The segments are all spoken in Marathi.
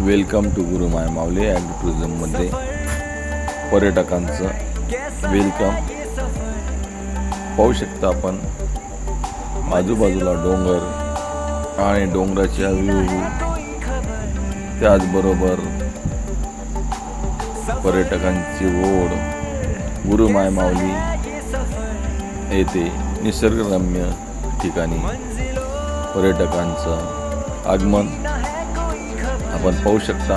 Welcome to Guru my Mauli agro टुरिझममध्ये पर्यटकांचं वेलकम. पाहू शकता आपण आजूबाजूला डोंगर आणि डोंगराच्या व्ह्यू त्याचबरोबर पर्यटकांची ओढ गुरु माय माऊली येथे निसर्गरम्य ठिकाणी पर्यटकांचं आगमन. आपण पाहू शकता.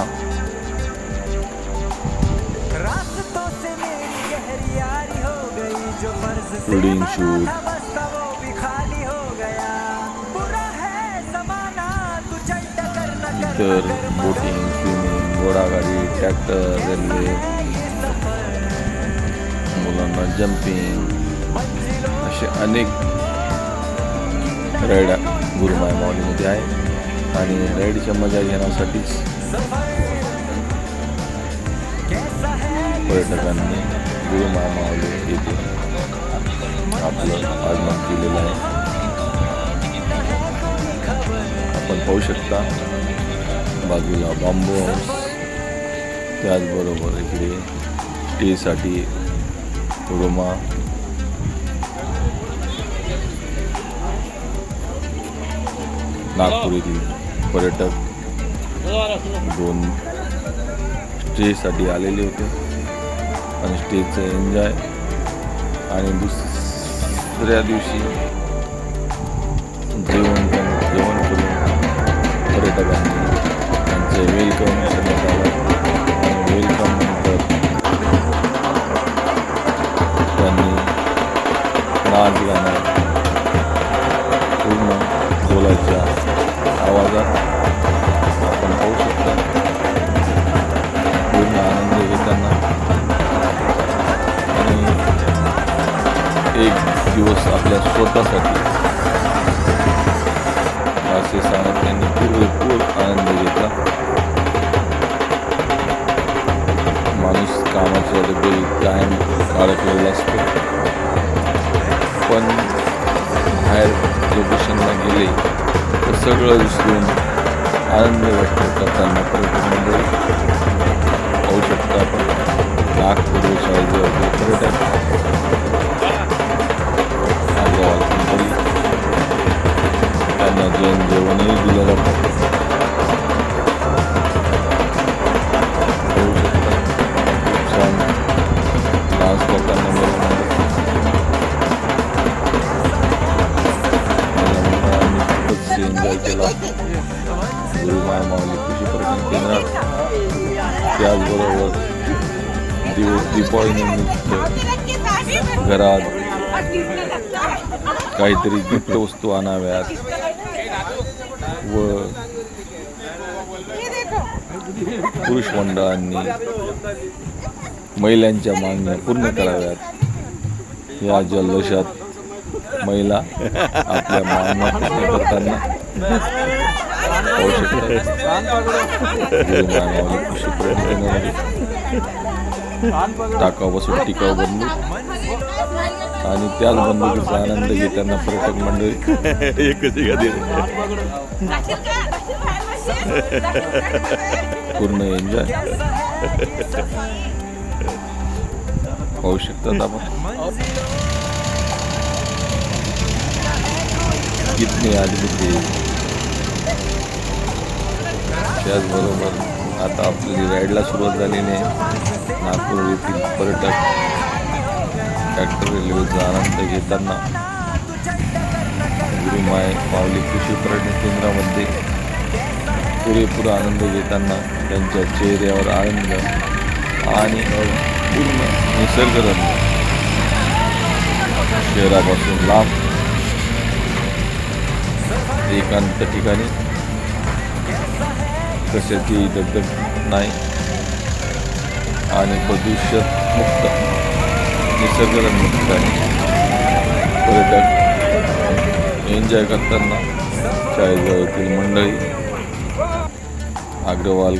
रास्तों से मेरी गहरी यारी गई जो फर्ज से Shooting बना shoot. था बस्ता वो भी खाली गया। बुरा जमाना तू चल टकर न कर इतर बोटिंग स्विमिंग घोडागाडी ट्रॅक्टर रेल्वे मुलांना जम्पिंग असे अनेक राईड गुरुमाय माऊलीमध्ये आहे. आणि राईडच्या मजा घेण्यासाठीच पर्यटकांनी गुरु महामावले येथे आपलं आगमन केलेलं आहे. आपण पाहू शकता बाजूला बांबू हाऊस त्याचबरोबर इकडे स्टेसाठी रुमा. नागपूर येथील पर्यटक दोन स्टेसाठी आलेले होते. आणि स्टेचं एन्जॉय. आणि दुसऱ्या दिवशी जेवण जेवण करून पर्यटकांनी त्यांचे वेलकम करण्यात आलं. आणि वेलकम नंतर त्यांनी नाच गाणं पूर्ण ढोलाच्या आवाजात आपण पाहू शकता पूर्ण आनंद घेताना आणि एक दिवस आपल्या स्वतःसाठी असे सांगत त्यांनी पुरेपूर आनंद घेतला माणूस कामाच्या डबेल कायम अडकलेला असतो पण बाहेर लोकेशनला गेले सगळं विसरून आनंद व्यक्त करताना पर्यटक पाहू शकता आपण. नागपूर शाळेजवळ पर्यटक त्यांना जेवण जेवणही दिलं जातं. दिव घरात काहीतरी गिफ्ट वस्तू आणाव्यात व पुरुष मंडळांनी महिलांच्या मागण्या पूर्ण कराव्यात. या जल्लोषात महिला आपल्या मागण्या पूर्ण करताना पाहू शकतात गुरुमानवाली कृषी पर्यटन केंद्रामध्ये टाकावापासून टिकाव बंदूक आणि त्याच बंदुकीचा आनंद घेताना पर्यटक मंडळी. एकच पूर्ण एन्जॉय. पाहू शकतात आपण. कितने आदमी थे त्याचबरोबर आता आपली राईडला सुरुवात झालेली आहे. नागपूर येथील पर्यटक ट्रॅक्टर रेल्वेचा आनंद घेताना गुरुमाय माऊली कृषी पर्यटन केंद्रामध्ये पुरेपूर आनंद घेताना त्यांच्या चेहऱ्यावर आनंद आणि पूर्ण निसर्गरम्य शहरापासून लांब एकांत ठिकाणी कशाची दगदग नाही. आणि प्रदूषण मुक्त निसर्गरम्य आहे पर्यटक एन्जॉय करताना शाळेजवळील मंडळी अग्रवाल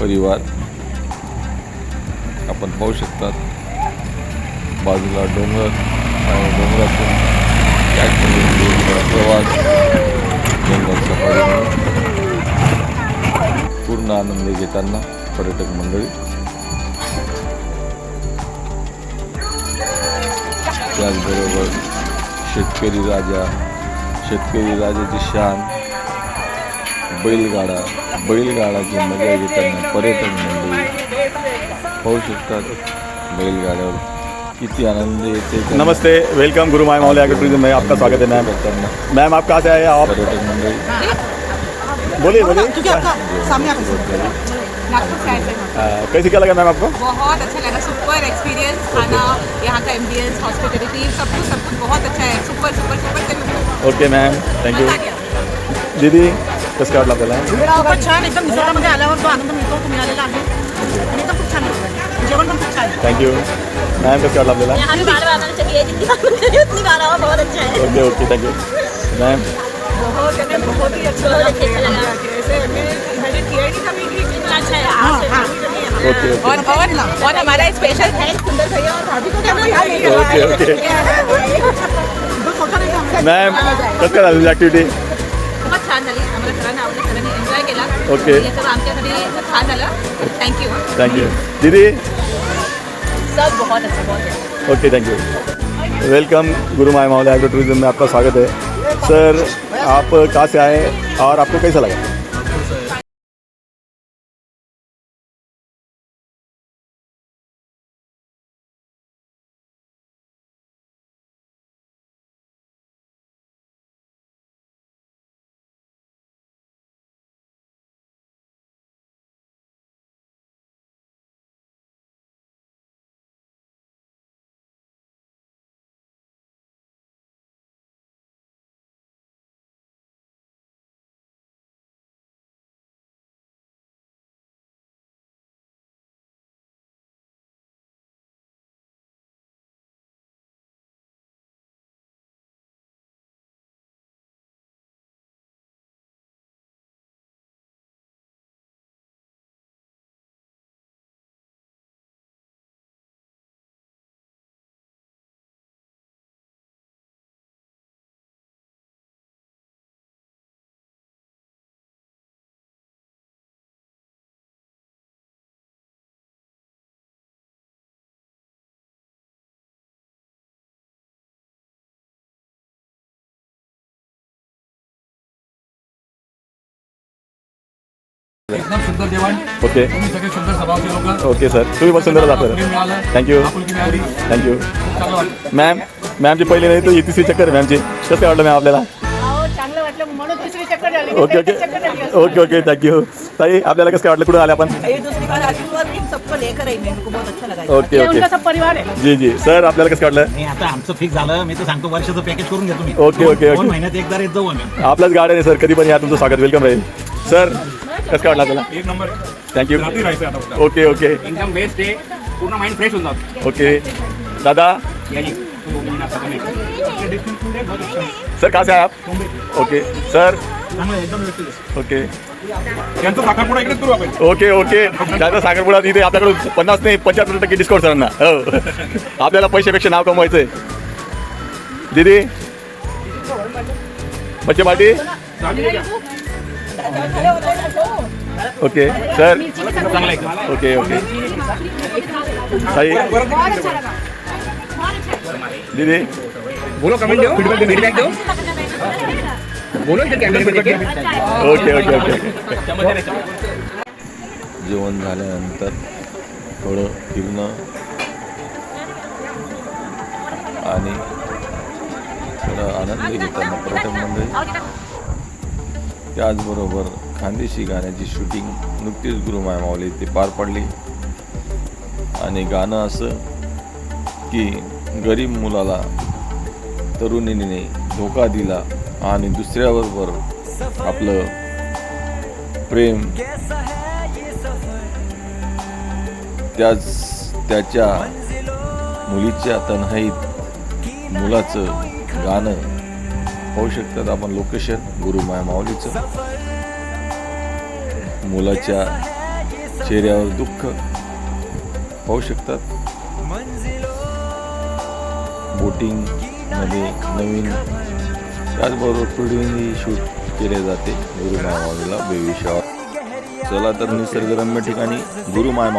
परिवार आपण पाहू शकतात. बाजूला डोंगर आणि डोंगरातून प्रवास जंगल सफारी पूर्ण आनंद घेताना पर्यटक मंडळी. त्याचबरोबर शेतकरी राजा शेतकरी राजाची शान बैलगाडा बैलगाडाची मज़ा घेताना पर्यटक मंडळी पाहू शकतात बैलगाड्यावर. किती आनंद येते नमस्ते वेलकम गुरु माय मावले एग्रो टूरिज़्म में आपका स्वागत है मैम मैम आप कहाँ से आए आप पर्यटक मंडळी. बोलिए बोलिए। नागपुर से आए थे कैसे क्या लगा मैम आपको? बहुत अच्छा लगा सुपर एक्सपीरियंस खाना यहाँ का एम्बियंस हॉस्पिटलिटी सब कुछ सब कुछ बहुत अच्छा है। Super super super okay ma'am thank you मज़ा आली. दीदी कसं काय वाटलं आपल्याला छान एकदम निसर्गामध्ये आल्यावर जो आनंद मिळतो तो मिळालेला आहे आणि एकदम खूप छान लागतं जेवण पण खूप छान आहे थँक्यू मॅम कसं वाटलं आपल्याला यहाँ भी बार बार आना चाहिए जितनी बार मन करे उतनी बार आओ बहुत अच्छा है। ओके ओके थँक्यू मॅम बहुत बहुत ही अच्छा बहुत लगा। ओके ओके और और और हमारा स्पेशल थैंक्स सुंदर भैया और भाभी को क्या ओके ओके? मॅम कसं काय झाली ॲक्टिव्हिटी खूपच छान झाली आम्हाला सरांना आवडलं सरांनी एन्जॉय केला ओके. सगळं आमच्यासाठी खूप छान झालं थँक्यू थँक्यू दीदी? सब बहुत अच्छा बहुत अच्छा। ओके थैंक यू वेलकम गुरु माय मावला एग्रो टूरिज़्म में आपका स्वागत है। सर आप कहाँ से आए और आपको कैसा लगा? एकदम सुंदर जेवण. ओके. तुम्ही सगळे सुंदर स्वभावाचे लोक. Okay sir. तुम्ही पण सुंदर मिळालं. थँक्यू थँक्यू वाटलं. मॅम मॅमची पहिली नाही तर ही तिसरी चक्कर आहे मॅमची कसं वाटलं मॅम आपल्याला? अहो, चांगलं वाटलं. म्हणून तिसरी चक्कर झाली. Okay okay. Okay okay. Thank you ताई आपल्याला कसं वाटलं? कुठून आले आपण? ये दूसरी बार आशीर्वाद भी सबको लेकर आई मेरे को बहुत अच्छा लगा ओके ओके. उनका सब परिवार है जी जी. सर आपल्याला कसं वाटलं? नाही आता आमचं फिक्स झालं. मी तर सांगतो वर्षाचं पॅकेज करून तुम्ही ओके, ओके, ओके. महिन्यात एकदा येत जाऊ आपल्याच गाड्या आहे सर. कधी पण या तुमचं स्वागत. वेलकम राहील. सर कसं काय वाटलं आपल्याला? एक नंबर. थँक्यू रात्री राहायचं आता फक्त. ओके ओके एकदम बेस्ट आहे पूर्ण माइंड फ्रेश होऊन जातो. ओके दादा. तो मी नाश्ता. सर कहाँ से आए आप ओके सर. ओके त्यांचं साखरपुडा इकडेच करू आपण. ओके ओके त्याचा साखरपुडा तिथे आपल्याकडून पन्नास नाही पंच्याहत्तर टक्के डिस्काउंट सरांना. हो. आपल्याला पैशापेक्षा नाव कमवायचं आहे दीदी बच्चे party okay sir okay okay ताई दीदी बोलो कमेंट दो फीडबॅक फीडबॅक दो बोलो इधर कॅमेरे में ओके ओके ओके जेवण झाल्यानंतर थोडं फिरणं आणि थोडं आनंद घेताना पर्यटक मंडळी त्याचबरोबर खानदेशी गाण्याची शूटिंग नुकतीच गुरुमाय मावली ते पार पडली. आणि गाणं असं की गरीब मुलाला तरुणीने धोका दिला आणि दुसऱ्याबरोबर आपलं प्रेम त्याच त्याच्या मुलीच्या तन्हाईत मुलाचं गाणं होऊ शकतात आपण लोकेशन गुरुमाया माऊलीचं मुलाच्या चेहऱ्यावर दुःख पाहू शकतात. बोटिंगमध्ये नवीन त्याचबरोबर पुढेही शूट केले जाते. गुरुमाया माऊलीला बेविशावर चला तर निसर्गरम्य ठिकाणी गुरु माय